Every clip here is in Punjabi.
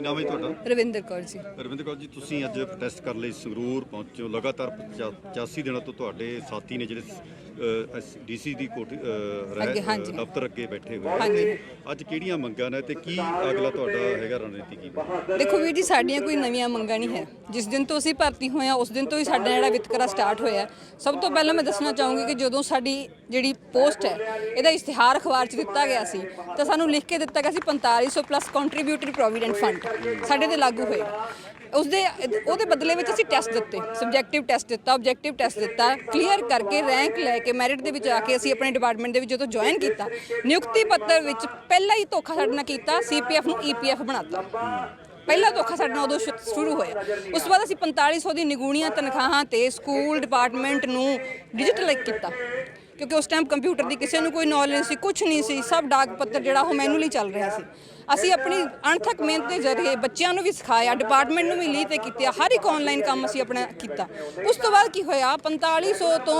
ਕੀ ਨਾਮ ਹੈ ਤੁਹਾਡਾ? ਰਵਿੰਦਰ ਕੌਰ ਜੀ। ਰਵਿੰਦਰ ਕੌਰ ਜੀ ਤੁਸੀਂ ਅੱਜ ਪ੍ਰੋਟੈਸਟ ਕਰਨ ਲਈ ਸੰਗਰੂਰ ਪਹੁੰਚੇ ਹੋ। ਲਗਾਤਾਰ 85 ਦਿਨਾਂ ਤੋਂ ਤੁਹਾਡੇ ਸਾਥੀ ਨੇ ਜਿਹੜੇ ਡੀਸੀ ਦੀ ਕੋਠੀ ਦਫ਼ਤਰ ਅੱਗੇ ਬੈਠੇ ਹੋਏ। ਨੇ। ਅੱਜ ਕਿਹੜੀਆਂ ਮੰਗਾਂ ਨੇ ਤੇ ਕੀ ਅਗਲਾ ਤੁਹਾਡਾ ਹੈਗਾ ਰਣਨੀਤੀ ਕੀ ਦੇਖੋ ਵੀਰ ਜੀ ਸਾਡੀਆਂ ਕੋਈ ਨਵੀਆਂ ਮੰਗਾਂ ਨਹੀਂ ਹੈ। ਜਿਸ ਦਿਨ ਤੋਂ ਅਸੀਂ ਭਰਤੀ ਹੋਏ ਹਾਂ ਉਸ ਦਿਨ ਤੋਂ ਹੀ ਸਾਡਾ ਜਿਹੜਾ ਵਿਤਕਰਾ ਸਟਾਰਟ ਹੋਇਆ ਸਭ ਤੋਂ ਪਹਿਲਾਂ ਮੈਂ ਦੱਸਣਾ ਚਾਹੂੰਗੀ ਕਿ ਜਦੋਂ ਸਾਡੀ ਜਿਹੜੀ ਪੋਸਟ ਹੈ ਇਹਦਾ ਇਸ਼ਤਿਹਾਰ ਅਖਬਾਰ 'ਚ ਦਿੱਤਾ ਗਿਆ ਸੀ ਤਾਂ ਸਾਨੂੰ ਲਿਖ ਕੇ ਦਿੱਤਾ ਗਿਆ ਸੀ 4500 ਪਲੱਸ ਕੰਟਰੀਬਿਊਟਰੀ ਪ੍ਰੋਵੀਡੈਂਟ ਫੰਡ ਸਾਡੇ ਤੇ ਲਾਗੂ ਹੋਏਗਾ। ਉਸਦੇ, ਉਹਦੇ ਬਦਲੇ ਵਿੱਚ ਅਸੀਂ ਟੈਸਟ ਦਿੱਤੇ ਸਬਜੈਕਟਿਵ ਟੈਸਟ ਦਿੱਤਾ ਆਬਜੈਕਟਿਵ ਟੈਸਟ ਦਿੱਤਾ ਕਲੀਅਰ ਕਰਕੇ ਰੈਂਕ ਲੈ ਕੇ ਮੈਰਿਟ ਦੇ ਵਿੱਚ ਆ ਕੇ ਅਸੀਂ ਆਪਣੇ ਡਿਪਾਰਟਮੈਂਟ ਦੇ ਵਿੱਚ ਜਦੋਂ ਜੁਆਇਨ ਕੀਤਾ, ਨਿਯੁਕਤੀ ਪੱਤਰ ਵਿੱਚ ਪਹਿਲਾ ਹੀ ਧੋਖਾ ਸਾਡੇ ਨਾਲ ਕੀਤਾ ਸੀਪੀਐਫ ਨੂੰ ਈਪੀਐਫ ਬਣਾਤਾ। ਪਹਿਲਾ ਧੋਖਾ ਸਾਡੇ ਨਾਲ ਉਦੋਂ ਸ਼ੁ- ਸ਼ੁਰੂ ਹੋਇਆ। ਉਸ ਤੋਂ ਬਾਅਦ ਅਸੀਂ 4500 ਦੀ ਨਿਗੂਣੀਆਂ ਤਨਖਾਹਾਂ ਤੇ ਸਕੂਲ ਡਿਪਾਰਟਮੈਂਟ ਨੂੰ ਡਿਜੀਟਲਾਈਜ਼ ਕੀਤਾ। ਕਿਉਂਕਿ ਉਸ ਟਾਈਮ ਕੰਪਿਊਟਰ ਦੀ ਕਿਸੇ ਨੂੰ ਕੋਈ ਨੌਲੇਜ ਸੀ ਕੁਝ ਨਹੀਂ ਸੀ, ਸਭ ਡਾਕ ਪੱਤਰ ਜਿਹੜਾ ਉਹ ਮੈਨੂਅਲੀ ਚੱਲ ਰਿਹਾ ਸੀ। ਅਸੀਂ ਆਪਣੀ ਅਣਥਕ ਮਿਹਨਤ ਦੇ ਜ਼ਰੀਏ ਬੱਚਿਆਂ ਨੂੰ ਵੀ ਸਿਖਾਇਆ ਡਿਪਾਰਟਮੈਂਟ ਨੂੰ ਵੀ ਲੀ ਤੇ ਕੀਤਾ, ਹਰ ਇੱਕ ਆਨਲਾਈਨ ਕੰਮ ਅਸੀਂ ਆਪਣਾ ਕੀਤਾ। ਉਸ ਤੋਂ ਬਾਅਦ ਕੀ ਹੋਇਆ 4500 ਤੋਂ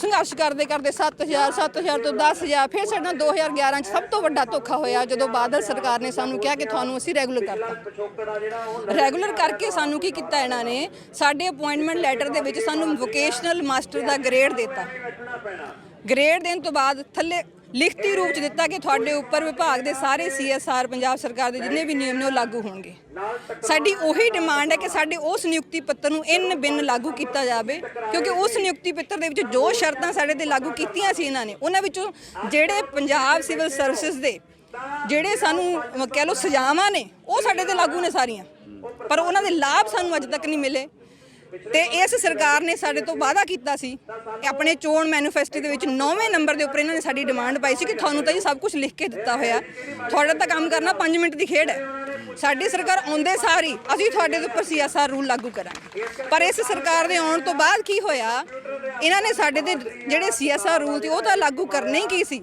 ਸੰਘਰਸ਼ ਕਰਦੇ ਕਰਦੇ 7000 7000 ਤੋਂ 10000 ਫਿਰ ਸਾਡਾ 2011 ਚ ਸਭ ਤੋਂ ਵੱਡਾ ਧੋਖਾ ਹੋਇਆ, ਜਦੋਂ ਬਾਦਲ ਸਰਕਾਰ ਨੇ ਸਾਨੂੰ ਕਿਹਾ ਕਿ ਤੁਹਾਨੂੰ ਅਸੀਂ ਰੈਗੂਲਰ ਕਰਤਾ। ਰੈਗੂਲਰ ਕਰਕੇ ਸਾਨੂੰ ਕੀ ਕੀਤਾ ਇਹਨਾਂ ਨੇ? ਸਾਡੇ ਅਪਾਇੰਟਮੈਂਟ ਲੈਟਰ ਦੇ ਵਿੱਚ ਸਾਨੂੰ ਵੋਕੇਸ਼ਨਲ ਮਾਸਟਰ ਦਾ ਗ੍ਰੇਡ ਦਿੱਤਾ। ਗ੍ਰੇਡ ਦੇਣ ਤੋਂ ਬਾਅਦ ਥੱਲੇ ਲਿਖਤੀ ਰੂਪ ਚ ਦਿੱਤਾ ਕਿ ਤੁਹਾਡੇ ਉੱਪਰ ਵਿਭਾਗ ਦੇ ਸਾਰੇ ਸੀਐਸਆਰ ਪੰਜਾਬ ਸਰਕਾਰ ਦੇ ਜਿੰਨੇ ਵੀ ਨਿਯਮ ਨੇ ਉਹ ਲਾਗੂ ਹੋਣਗੇ। ਸਾਡੀ ਉਹੀ ਡਿਮਾਂਡ ਹੈ ਕਿ ਸਾਡੇ ਉਸ ਨਿਯੁਕਤੀ ਪੱਤਰ ਨੂੰ ਇਨ ਬਿਨ ਲਾਗੂ ਕੀਤਾ ਜਾਵੇ, ਕਿਉਂਕਿ ਉਸ ਨਿਯੁਕਤੀ ਪੱਤਰ ਦੇ ਵਿੱਚ ਜੋ ਸ਼ਰਤਾਂ ਸਾਡੇ ਤੇ ਲਾਗੂ ਕੀਤੀਆਂ ਸੀ ਇਹਨਾਂ ਨੇ, ਉਹਨਾਂ ਵਿੱਚੋਂ ਜਿਹੜੇ ਪੰਜਾਬ ਸਿਵਲ ਸਰਵਿਸਿਜ਼ ਦੇ ਜਿਹੜੇ ਸਾਨੂੰ ਕਹਿ ਲਓ ਸਜ਼ਾਵਾਂ ਨੇ, ਉਹ ਸਾਡੇ ਤੇ ਲਾਗੂ ਨੇ ਸਾਰੀਆਂ। ਪਰ ਉਹਨਾਂ ਦੇ ਲਾਭ ਸਾਨੂੰ ਅੱਜ ਤੱਕ ਨਹੀਂ ਮਿਲੇ। ਤੇ ਇਸ ਸਰਕਾਰ ਨੇ ਸਾਡੇ ਤੋਂ ਵਾਅਦਾ ਕੀਤਾ ਸੀ ਕਿ ਆਪਣੇ ਚੋਣ ਮੈਨੀਫੈਸਟੋ ਦੇ ਵਿੱਚ 9ਵੇਂ ਨੰਬਰ ਦੇ ਉੱਪਰ ਇਹਨਾਂ ਨੇ ਸਾਡੀ ਡਿਮਾਂਡ ਪਾਈ ਸੀ ਕਿ ਤੁਹਾਨੂੰ ਤਾਂ ਜੀ ਸਭ ਕੁਝ ਲਿਖ ਕੇ ਦਿੱਤਾ ਹੋਇਆ। ਤੁਹਾਡਾ ਤਾਂ ਕੰਮ ਕਰਨਾ 5 ਮਿੰਟ ਦੀ ਖੇਡ ਹੈ। ਸਾਡੀ ਸਰਕਾਰ ਆਉਂਦੇ ਸਾਰ ਹੀ ਅਸੀਂ ਤੁਹਾਡੇ ਦੇ ਉੱਪਰ ਸੀਐਸਆਰ ਰੂਲ ਲਾਗੂ ਕਰਾਂਗੇ। ਪਰ ਇਸ ਸਰਕਾਰ ਦੇ ਆਉਣ ਤੋਂ ਬਾਅਦ ਕੀ ਹੋਇਆ? ਇਹਨਾਂ ਨੇ ਸਾਡੇ ਦੇ ਜਿਹੜੇ ਸੀਐਸਆਰ ਰੂਲ ਸੀ, ਉਹ ਤਾਂ ਲਾਗੂ ਕਰਨੇ ਹੀ ਕੀ ਸੀ?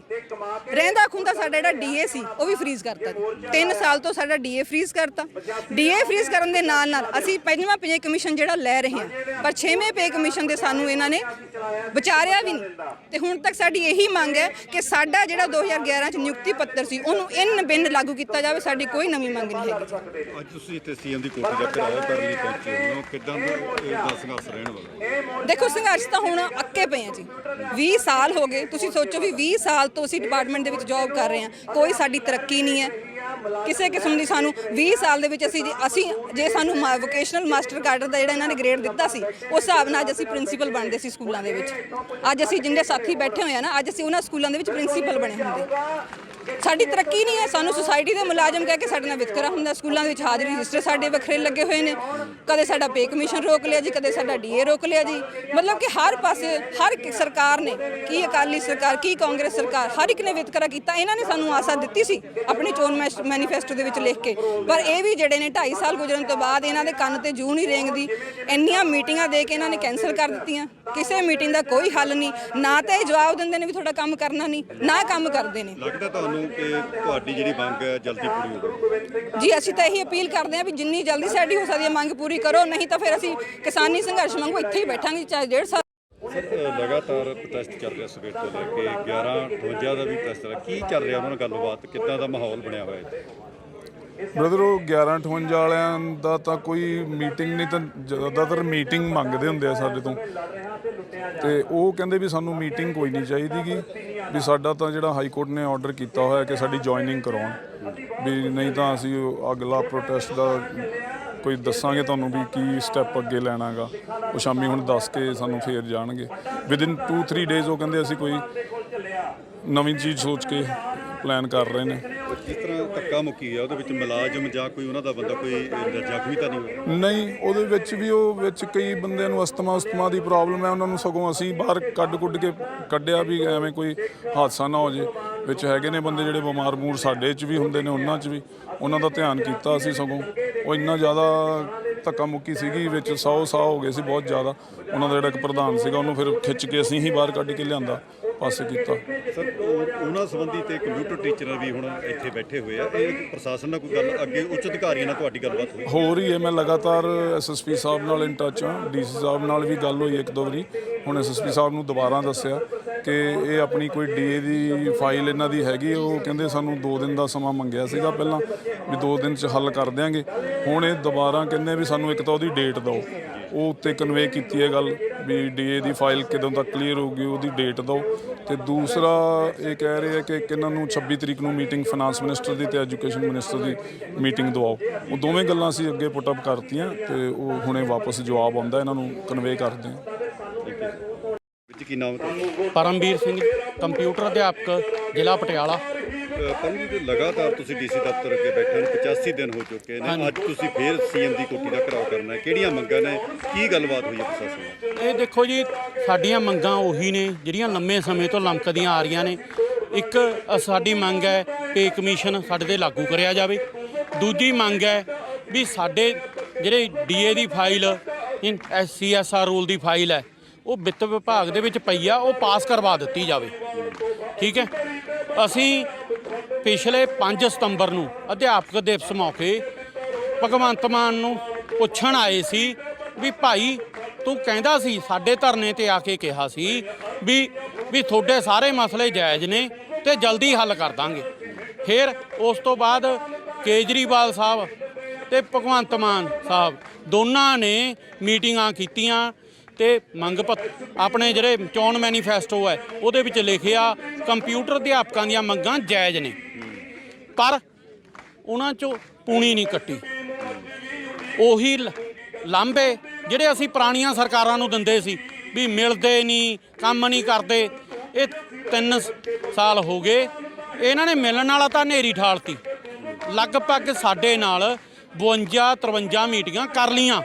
ਰਹਿੰਦਾ ਖੁੰਦਾ ਸਾਡਾ ਜਿਹੜਾ ਡੀਏ ਸੀ, ਉਹ ਵੀ ਫ੍ਰੀਜ਼ ਕਰਤਾ 3 ਸਾਲ ਤੋਂ ਸਾਡਾ ਡੀਏ ਫ੍ਰੀਜ਼ ਕਰਤਾ। ਡੀਏ ਫ੍ਰੀਜ਼ ਕਰਨ ਦੇ ਨਾਲ ਨਾਲ ਅਸੀਂ ਪੰਜਵਾਂ ਪੇ ਕਮਿਸ਼ਨ ਜਿਹੜਾ ਲੈ ਰਹੇ ਹਾਂ, ਪਰ ਛੇਵੇਂ ਪੇ ਕਮਿਸ਼ਨ ਦੇ ਸਾਨੂੰ ਇਹਨਾਂ ਨੇ ਵਿਚਾਰਿਆ ਵੀ ਨਹੀਂ। ਤੇ ਹੁਣ ਤੱਕ ਸਾਡੀ ਇਹੀ ਮੰਗ ਹੈ ਕਿ ਸਾਡਾ ਜਿਹੜਾ 2011 ਚ ਨਿਯੁਕਤੀ ਪੱਤਰ ਸੀ ਉਹਨੂੰ ਇਨ ਬਿਨ ਲਾਗੂ ਕੀਤਾ ਜਾਵੇ ਸਾਡੀ ਕੋਈ ਨਵੀਂ ਮੰਗ ਨਹੀਂ ਹੈਗੀ। ਅੱਜ ਤੁਸੀਂ ਇੱਥੇ ਸੀਐਮ ਦੀ ਕੋਠੀ ਦਾ ਘਿਰਾਓ ਕਰਨ ਲਈ ਪਹੁੰਚੇ ਹੋ। ਕਿੱਦਾਂ ਦਾ ਸੰਘਰਸ਼ ਰਹਿਣ ਵਾਲਾ? ਦੇਖੋ ਸੰਘਰਸ਼ ਤਾਂ ਹੁਣ ਅੱਕੇ ਪਏ ਆ ਜੀ। 20 ਸਾਲ ਹੋ ਗਏ। ਤੁਸੀਂ ਸੋਚੋ ਵੀ 20 ਸਾਲ ਤੋਂ ਅਸੀਂ ਡਿਪਾਰਟਮੈਂਟ ਦੇ ਵਿੱਚ ਜੌਬ ਕਰ ਰਹੇ ਹਾਂ। ਕੋਈ ਸਾਡੀ ਤਰੱਕੀ ਨਹੀਂ ਹੈ। ਕਿਸੇ ਕਿਸਮ ਦੀ ਸਾਨੂੰ 20 ਸਾਲ ਦੇ ਵਿੱਚ ਅਸੀਂ ਅਸੀਂ ਜੇ ਸਾਨੂੰ ਵੋਕੇਸ਼ਨਲ ਮਾਸਟਰ ਕਾਡਰ ਦਾ ਜਿਹੜਾ ਇਹਨਾਂ ਨੇ ਗ੍ਰੇਡ ਦਿੱਤਾ ਸੀ, ਉਸ ਹਿਸਾਬ ਨਾਲ ਅੱਜ ਅਸੀਂ ਪ੍ਰਿੰਸੀਪਲ ਬਣਦੇ ਸੀ ਸਕੂਲਾਂ ਦੇ ਵਿੱਚ। ਅੱਜ ਅਸੀਂ ਜਿੰਨੇ ਸਾਥੀ ਬੈਠੇ ਹੋਏ ਆ ਨਾ, ਅੱਜ ਅਸੀਂ ਉਹਨਾਂ ਸਕੂਲਾਂ ਦੇ ਵਿੱਚ ਪ੍ਰਿੰਸੀਪਲ ਬਣੇ ਹੁੰਦੇ। ਸਾਡੀ ਤਰੱਕੀ ਨਹੀਂ ਹੈ। ਸਾਨੂੰ ਸੁਸਾਇਟੀ ਦੇ ਮੁਲਾਜ਼ਮ ਕਹਿ ਕੇ ਸਾਡੇ ਨਾਲ ਵਿਤਕਰਾ ਹੁੰਦਾ। ਸਕੂਲਾਂ ਦੇ ਵਿੱਚ ਹਾਜ਼ਰੀ ਰਜਿਸਟਰ ਸਾਡੇ ਵੱਖਰੇ ਲੱਗੇ ਹੋਏ ਨੇ। ਕਦੇ ਸਾਡਾ ਪੇ ਕਮਿਸ਼ਨ ਰੋਕ ਲਿਆ ਜੀ, ਕਦੇ ਸਾਡਾ ਡੀਏ ਰੋਕ ਲਿਆ ਜੀ। ਮਤਲਬ ਕਿ ਹਰ ਪਾਸੇ, ਹਰ ਇੱਕ ਸਰਕਾਰ ਨੇ, ਕੀ ਅਕਾਲੀ ਸਰਕਾਰ, ਕੀ ਕਾਂਗਰਸ ਸਰਕਾਰ, ਹਰ ਇੱਕ ਨੇ ਵਿਤਕਰਾ ਕੀਤਾ। ਇਹਨਾਂ ਨੇ ਸਾਨੂੰ ਆਸਾ ਦਿੱਤੀ ਸੀ ਆਪਣੀ ਚੋਣ ਮੈਨੀਫੈਸਟੋ ਦੇ ਵਿੱਚ ਲਿਖ ਕੇ। ਪਰ ਇਹ ਵੀ ਜਿਹੜੇ ਨੇ 2.5 ਸਾਲ ਗੁਜ਼ਰਨ ਤੋਂ ਬਾਅਦ ਇਹਨਾਂ ਦੇ ਕੰਨ ਤੇ ਜੂੰ ਨਹੀਂ ਰੇਂਗਦੀ। ਇੰਨੀਆਂ ਮੀਟਿੰਗਾਂ ਦੇ ਕੇ ਇਹਨਾਂ ਨੇ ਕੈਨਸਲ ਕਰ ਦਿੱਤੀਆਂ। ਕਿਸੇ ਮੀਟਿੰਗ ਦਾ ਕੋਈ ਹੱਲ ਨਹੀਂ। ਨਾ ਤਾਂ ਇਹ ਜਵਾਬ ਦਿੰਦੇ ਨੇ ਵੀ ਤੁਹਾਡਾ ਕੰਮ ਕਰਨਾ ਨਹੀਂ, ਨਾ ਕੰਮ ਕਰਦੇ ਨੇ। ਲੱਗਦਾ ਤੁਹਾਨੂੰ ਕਿ ਤੁਹਾਡੀ ਜਿਹੜੀ ਮੰਗ ਹੈ ਜਲਦੀ ਪੂਰੀ ਹੋਵੇ ਜੀ ਅਸੀਂ ਤਾਂ ਇਹੀ ਅਪੀਲ ਕਰਦੇ ਹਾਂ ਵੀ ਜਿੰਨੀ ਜਲਦੀ ਸਾਡੀ ਹੋ ਸਕਦੀ ਹੈ ਮੰਗ ਪੂਰੀ ਕਰੋ ਨਹੀਂ ਤਾਂ ਫਿਰ ਅਸੀਂ ਕਿਸਾਨੀ ਸੰਘਰਸ਼ ਵਾਂਗੂ ਇੱਥੇ ਹੀ ਬੈਠਾਂਗੇ ਚਾਹੇ ਡੇਢ ਸਾਲ ਲਗਾਤਾਰ ਪ੍ਰੋਟੈਸਟ ਚੱਲ ਰਿਹਾ ਸਵੇਰ ਤੋਂ ਲੈ ਕੇ 11 58 ਦਾ ਵੀ ਪ੍ਰੋਟੈਸਟ ਕੀ ਚੱਲ ਰਿਹਾ ਉਹਨਾਂ ਨਾਲ ਗੱਲਬਾਤ? ਕਿੱਦਾਂ ਦਾ ਮਾਹੌਲ ਬਣਿਆ ਹੋਇਆ ਇੱਥੇ? ਬ੍ਰਦਰ ਉਹ 1158 ਵਾਲਿਆਂ ਦਾ ਤਾਂ ਕੋਈ ਮੀਟਿੰਗ ਨਹੀਂ ਤਾਂ ਜ਼ਿਆਦਾਤਰ ਮੀਟਿੰਗ ਮੰਗਦੇ ਹੁੰਦੇ ਆ ਸਾਡੇ ਤੋਂ। ਤੇ ਉਹ ਕਹਿੰਦੇ ਵੀ ਸਾਨੂੰ ਮੀਟਿੰਗ ਕੋਈ ਨਹੀਂ ਚਾਹੀਦੀਗੀ, ਵੀ ਸਾਡਾ ਤਾਂ ਜਿਹੜਾ ਹਾਈ ਕੋਰਟ ਨੇ ਆਰਡਰ ਕੀਤਾ ਹੋਇਆ ਕਿ ਸਾਡੀ ਜੁਆਇਨਿੰਗ ਕਰਾਉਣ, ਵੀ ਨਹੀਂ ਤਾਂ ਅਸੀਂ ਅਗਲਾ ਪ੍ਰੋਟੈਸਟ ਦਾ ਕੋਈ ਦੱਸਾਂਗੇ ਤੁਹਾਨੂੰ ਵੀ ਕੀ ਸਟੈਪ ਅੱਗੇ ਲੈਣਾਗਾ। ਉਹ ਸ਼ਾਮੀ ਹੁਣ ਦੱਸ ਕੇ ਸਾਨੂੰ ਫੇਰ ਜਾਣਗੇ। ਵਿਦਿਨ 2-3 ਡੇਜ਼ ਉਹ ਕਹਿੰਦੇ ਅਸੀਂ ਕੋਈ ਨਵੀਂ ਚੀਜ਼ ਸੋਚ ਕੇ ਪਲਾਨ ਕਰ ਰਹੇ ਨੇ। ਜਿਸ ਤਰ੍ਹਾਂ ਧੱਕਾ ਮੁੱਕੀ ਹੈ ਉਹਦੇ ਵਿੱਚ ਮੁਲਾਜ਼ਮ ਜਾਂ ਕੋਈ ਉਹਨਾਂ ਦਾ ਬੰਦਾ ਕੋਈ ਜ਼ਖਮੀ ਤਾਂ ਨਹੀਂ ਹੋਇਆ? ਨਹੀਂ, ਉਹਦੇ ਵਿੱਚ ਵੀ ਉਹ ਵਿੱਚ ਕਈ ਬੰਦਿਆਂ ਨੂੰ ਅਸਤਮਾ ਉਸਤਮਾ ਦੀ ਪ੍ਰੋਬਲਮ ਹੈ, ਉਹਨਾਂ ਨੂੰ ਸਗੋਂ ਅਸੀਂ ਬਾਹਰ ਕੱਢ ਕੁੱਢ ਕੇ ਕੱਢਿਆ ਵੀ ਐਵੇਂ ਕੋਈ ਹਾਦਸਾ ਨਾ ਹੋ ਜੇ। ਵਿੱਚ ਹੈਗੇ ਨੇ ਬੰਦੇ ਜਿਹੜੇ ਬਿਮਾਰ ਮੂਰ ਸਾਡੇ 'ਚ ਵੀ ਹੁੰਦੇ ਨੇ, ਉਹਨਾਂ 'ਚ ਵੀ। ਉਹਨਾਂ ਦਾ ਧਿਆਨ ਕੀਤਾ ਅਸੀਂ ਸਗੋਂ। ਉਹ ਇੰਨਾ ਜ਼ਿਆਦਾ ਧੱਕਾ ਮੁੱਕੀ ਸੀਗੀ, ਵਿੱਚ 100 ਸਾਹ ਹੋ ਗਏ ਸੀ, ਬਹੁਤ ਜ਼ਿਆਦਾ। ਉਹਨਾਂ ਦਾ ਜਿਹੜਾ ਇੱਕ ਪ੍ਰਧਾਨ ਸੀਗਾ, ਉਹਨੂੰ ਫਿਰ ਖਿੱਚ ਕੇ ਅਸੀਂ ਹੀ ਬਾਹਰ ਕੱਢ ਕੇ ਲਿਆਂਦਾ। ਪਾਸੇ ਕੀਤਾ। ਸਰ ਉਹ- ਉਹਨਾਂ ਸੰਬੰਧੀ ਤੇ ਕੰਪਿਊਟਰ ਟੀਚਰ ਵੀ ਹੁਣ ਇੱਥੇ ਬੈਠੇ ਹੋਏ ਆ। ਇਹ ਪ੍ਰਸ਼ਾਸਨ ਨਾਲ ਕੋਈ ਗੱਲ ਅੱਗੇ ਉੱਚ ਅਧਿਕਾਰੀਆਂ ਨਾਲ ਤੁਹਾਡੀ ਗੱਲਬਾਤ ਹੋਈ? ਹੋ ਰਹੀ ਹੈ। ਮੈਂ ਲਗਾਤਾਰ ਐਸਐਸਪੀ ਸਾਹਿਬ ਨਾਲ ਇਨ ਟੱਚ ਹਾਂ। ਡੀਸੀ ਸਾਹਿਬ ਨਾਲ ਵੀ ਗੱਲ ਹੋਈ ਇੱਕ ਦੋ ਵਾਰੀ। ਹੁਣ ਐਸਐਸਪੀ ਸਾਹਿਬ ਨੂੰ ਦੁਬਾਰਾ ਦੱਸਿਆ ਕਿ ਇਹ ਆਪਣੀ ਕੋਈ ਡੀਏ ਦੀ ਫਾਈਲ ਇਹਨਾਂ ਦੀ ਹੈਗੀ ਉਹ ਕਹਿੰਦੇ ਸਾਨੂੰ 2 ਦਿਨ ਦਾ ਸਮਾਂ ਮੰਗਿਆ ਸੀਗਾ ਪਹਿਲਾਂ ਵੀ 2 ਦਿਨ ਚ ਹੱਲ ਕਰ ਦਿਆਂਗੇ। ਹੁਣ ਇਹ ਦੁਬਾਰਾ ਕਹਿੰਦੇ ਵੀ ਸਾਨੂੰ ਇੱਕ ਤਾਂ ਉਹਦੀ ਡੇਟ ਦਿਓ। ਉਹ ਉੱਤੇ ਕਨਵੇ ਕੀਤੀ ਹੈ ਗੱਲ। ਵੀ ਡੀਏ ਦੀ ਫਾਈਲ ਕਦੋਂ ਤੱਕ ਕਲੀਅਰ ਹੋਊਗੀ ਉਹਦੀ ਡੇਟ ਦਿਓ। ਤੇ ਦੂਸਰਾ ਇਹ ਕਹਿ ਰਹੇ ਆ ਕਿ ਇੱਕ ਇਹਨਾਂ ਨੂੰ 26 ਤਰੀਕ ਨੂੰ ਮੀਟਿੰਗ ਫਾਈਨਾਂਸ ਮਿਨਿਸਟਰ ਦੀ ਤੇ ਐਜੂਕੇਸ਼ਨ ਮਿਨਿਸਟਰ ਦੀ ਮੀਟਿੰਗ ਦਵਾਓ। ਉਹ ਦੋਵੇਂ ਗੱਲਾਂ ਅਸੀਂ ਅੱਗੇ ਪੁੱਟ ਅਪ ਕਰਤੀਆਂ ਤੇ ਉਹ ਹੁਣੇ ਵਾਪਸ ਜਵਾਬ ਆਉਂਦਾ ਇਹਨਾਂ ਨੂੰ ਕਨਵੇ ਕਰਦੇ ਹਾਂ। ਵਿੱਚ ਕੀ ਨਾਮ ਹੈ? ਤੁਹਾਡਾ? ਪਰਮਵੀਰ ਸਿੰਘ ਕੰਪਿਊਟਰ ਅਧਿਆਪਕ ਜ਼ਿਲ੍ਹਾ ਪਟਿਆਲਾ। ਲਗਾਤਾਰ ਤੁਸੀਂ ਡੀਸੀ ਦਫ਼ਤਰ ਅੱਗੇ ਬੈਠੇ ਨੂੰ 85 ਦਿਨ ਹੋ ਚੁੱਕੇ ਨੇ। ਅੱਜ ਤੁਸੀਂ ਫੇਰ ਸੀਐਮ ਦੀ ਕੋਠੀ ਦਾ ਘਰਾਓ ਕਰਨਾ ਹੈ। ਕਿਹੜੀਆਂ ਮੰਗਾਂ ਨੇ? ਕੀ ਗੱਲਬਾਤ ਹੋਈ ਹੈ ਪ੍ਰਸ਼ਾਸਨ ਨਾਲ? ਇਹ ਦੇਖੋ ਜੀ ਸਾਡੀਆਂ ਮੰਗਾਂ ਉਹੀ ਨੇ ਜਿਹੜੀਆਂ ਲੰਮੇ ਸਮੇਂ ਤੋਂ ਲਮਕਦੀਆਂ ਆ ਰਹੀਆਂ ਨੇ। ਇੱਕ ਸਾਡੀ ਮੰਗ ਹੈ ਪੇ ਕਮਿਸ਼ਨ ਸਾਡੇ ਤੇ ਲਾਗੂ ਕਰਿਆ ਜਾਵੇ। ਦੂਜੀ ਮੰਗ ਹੈ ਵੀ ਸਾਡੇ ਜਿਹੜੇ ਡੀਏ ਦੀ ਫਾਈਲ ਐਸਸੀਐਸਆਰ ਰੂਲ ਦੀ ਫਾਈਲ ਹੈ ਉਹ ਵਿੱਤ ਵਿਭਾਗ ਦੇ ਵਿੱਚ ਪਈ ਆ ਉਹ ਪਾਸ ਕਰਵਾ ਦਿੱਤੀ ਜਾਵੇ। ਠੀਕ ਹੈ? ਅਸੀਂ ਪਿਛਲੇ 5 ਸਤੰਬਰ ਨੂੰ ਅਧਿਆਪਕ ਦਿਵਸ ਮੌਕੇ ਭਗਵੰਤ ਮਾਨ ਨੂੰ ਪੁੱਛਣ ਆਏ ਸੀ ਵੀ ਭਾਈ, ਤੂੰ ਕਹਿੰਦਾ ਸੀ, ਸਾਡੇ ਧਰਨੇ ਤੇ ਆ ਕੇ ਕਿਹਾ ਸੀ ਵੀ ਵੀ ਤੁਹਾਡੇ ਸਾਰੇ ਮਸਲੇ ਜਾਇਜ਼ ਨੇ ਤੇ ਜਲਦੀ ਹੱਲ ਕਰ ਦਾਂਗੇ। ਫਿਰ ਉਸ ਤੋਂ ਬਾਅਦ ਕੇਜਰੀਵਾਲ ਸਾਹਿਬ ਤੇ ਭਗਵੰਤ ਮਾਨ ਸਾਹਿਬ ਦੋਨਾਂ ਨੇ ਮੀਟਿੰਗਾਂ ਕੀਤੀਆਂ ਤੇ ਮੰਗ ਪੱਤ ਆਪਣੇ ਜਿਹੜੇ ਚੋਣ ਮੈਨੀਫੈਸਟੋ ਹੈ, ਉਹਦੇ ਵਿੱਚ ਲਿਖਿਆ, ਕੰਪਿਊਟਰ ਅਧਿਆਪਕਾਂ ਦੀਆਂ ਮੰਗਾਂ ਜਾਇਜ਼ ਨੇ। ਪਰ ਉਹਨਾਂ ਚੋਂ ਪੂਣੀ ਨਹੀਂ ਕੱਟੀ। ਉਹੀ ਲ- ਲਾਂਭੇ ਜਿਹੜੇ ਅਸੀਂ ਪੁਰਾਣੀਆਂ ਸਰਕਾਰਾਂ ਨੂੰ ਦਿੰਦੇ ਸੀ, ਵੀ ਮਿਲਦੇ ਨਹੀਂ, ਕੰਮ ਨਹੀਂ ਕਰਦੇ, ਇਹ 3 ਸਾਲ ਹੋ ਗਏ। ਇਹਨਾਂ ਨੇ ਮਿਲਣ ਵਾਲਾ ਤਾਂ ਨੇਰੀ ਠਾਲਤੀ। ਲਗਭਗ ਸਾਡੇ ਨਾਲ 52 53 ਮੀਟਿੰਗਾਂ ਕਰ ਲੀਆਂ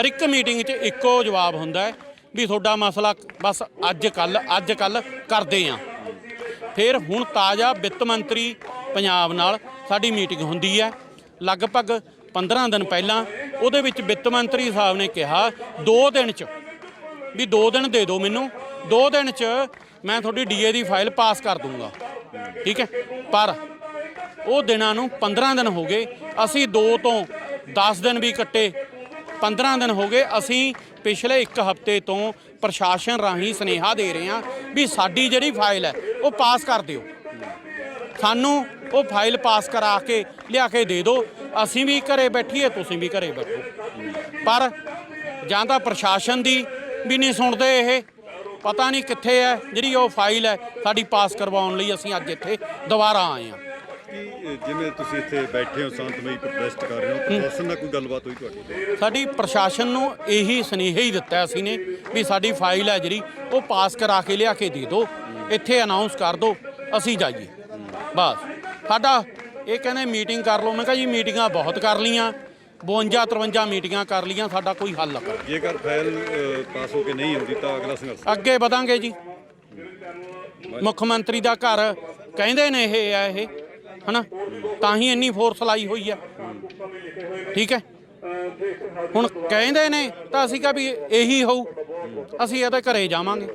ਹਰ ਇੱਕ ਮੀਟਿੰਗ 'ਚ ਇੱਕੋ ਜਵਾਬ ਹੁੰਦਾ ਹੈ, ਵੀ ਤੁਹਾਡਾ ਮਸਲਾ ਬਸ ਅੱਜ ਕੱਲ ਅੱਜ ਕੱਲ ਕਰਦੇ ਆਂ। ਫਿਰ ਹੁਣ ਤਾਜ਼ਾ ਵਿੱਤ ਮੰਤਰੀ ਪੰਜਾਬ ਨਾਲ ਸਾਡੀ ਮੀਟਿੰਗ ਹੁੰਦੀ ਹੈ। ਲਗਭਗ 15 ਦਿਨ ਪਹਿਲਾਂ ਉਹਦੇ ਵਿੱਚ ਵਿੱਤ ਮੰਤਰੀ ਸਾਹਿਬ ਨੇ ਕਿਹਾ 2 ਦਿਨ ਚ, ਵੀ 2 ਦਿਨ ਦੇ ਦਿਓ ਮੈਨੂੰ 2 ਦਿਨ ਚ ਮੈਂ ਤੁਹਾਡੀ ਡੀਏ ਦੀ ਫਾਈਲ ਪਾਸ ਕਰ ਦੂੰਗਾ। ਠੀਕ ਹੈ? ਪਰ ਉਹ ਦਿਨਾਂ ਨੂੰ 15 ਦਿਨ ਹੋ ਗਏ, ਅਸੀਂ 2 ਤੋਂ 10 ਦਿਨ ਵੀ ਕੱਟੇ। 15 ਦਿਨ ਹੋ ਗਏ, ਅਸੀਂ ਪਿਛਲੇ 1 ਹਫ਼ਤੇ ਤੋਂ ਪ੍ਰਸ਼ਾਸਨ ਰਾਹੀਂ ਸੁਨੇਹਾ ਦੇ ਰਹੇ ਹਾਂ ਵੀ ਸਾਡੀ ਜਿਹੜੀ ਫਾਈਲ ਹੈ, ਉਹ ਪਾਸ ਕਰ ਦਿਓ। ਸਾਨੂੰ ਉਹ ਫਾਈਲ ਪਾਸ ਕਰਾ ਕੇ ਲਿਆ ਕੇ ਦੇ ਦਿਓ। ਅਸੀਂ ਵੀ ਘਰੇ ਬੈਠੀਏ ਤੁਸੀਂ ਵੀ ਘਰੇ ਬੈਠੋ। ਪਰ ਜਾਂ ਤਾਂ ਪ੍ਰਸ਼ਾਸਨ ਦੀ ਵੀ ਨਹੀਂ ਸੁਣਦੇ ਇਹ। ਪਤਾ ਨਹੀਂ ਕਿੱਥੇ ਹੈ ਜਿਹੜੀ ਉਹ ਫਾਈਲ ਹੈ ਸਾਡੀ ਪਾਸ ਕਰਵਾਉਣ ਲਈ ਅਸੀਂ ਅੱਜ ਇੱਥੇ ਦੁਬਾਰਾ ਆਏ ਹਾਂ। ਕੀ ਜਿਵੇਂ ਤੁਸੀਂ ਇੱਥੇ ਬੈਠੇ ਹੋ ਸ਼ਾਂਤਮਈ ਪ੍ਰੋਟੈਸਟ ਕਰ ਰਹੇ ਹੋ ਪ੍ਰਸ਼ਾਸਨ ਨਾਲ ਕੋਈ ਗੱਲਬਾਤ ਹੋਈ ਤੁਹਾਡੀ? ਸਾਡੀ ਪ੍ਰਸ਼ਾਸਨ ਨੂੰ ਇਹੀ ਸੁਨੇਹਾ ਹੀ ਦਿੱਤਾ ਅਸੀਂ ਨੇ ਵੀ ਸਾਡੀ ਫਾਈਲ ਹੈ ਜਿਹੜੀ ਉਹ ਪਾਸ ਕਰਾ ਕੇ ਲਿਆ ਕੇ ਦੇ ਦਿਓ। ਇੱਥੇ ਅਨਾਉਂਸ ਕਰ ਦਿਓ ਅਸੀਂ ਜਾਈਏ। ਬਸ। ਸਾਡਾ ਇਹ ਕਹਿੰਦੇ ਮੀਟਿੰਗ ਕਰ ਲਓ। ਮੈਂ ਕਿਹਾ ਜੀ ਮੀਟਿੰਗਾਂ ਬਹੁਤ ਕਰ ਲੀਆਂ 52 53 ਮੀਟਿੰਗਾਂ ਕਰ ਲੀਆਂ ਸਾਡਾ ਕੋਈ ਹੱਲ ਨਾ ਕਰੋ ਜੇਕਰ ਫਾਈਲ ਪਾਸ ਹੋ ਕੇ ਨਹੀਂ ਹੁੰਦੀ ਤਾਂ ਅਗਲਾ ਸੰਘਰਸ਼। ਅੱਗੇ ਵਧਾਂਗੇ ਜੀ। ਮੁੱਖ ਮੰਤਰੀ ਦਾ ਘਰ ਕਹਿੰਦੇ ਨੇ ਇਹ ਆ ਇਹ ਹਨਾ? ਤਾਂ ਹੀ ਇੰਨੀ ਫੋਰਸ ਲਾਈ ਹੋਈ ਆ। ਠੀਕ ਹੈ? ਹੁਣ ਕਹਿੰਦੇ ਨੇ ਤਾਂ ਅਸੀਂ ਕਹਾਂ ਵੀ ਇਹੀ ਹੋਊ। ਅਸੀਂ ਇਹਦੇ ਘਰੇ ਜਾਵਾਂਗੇ।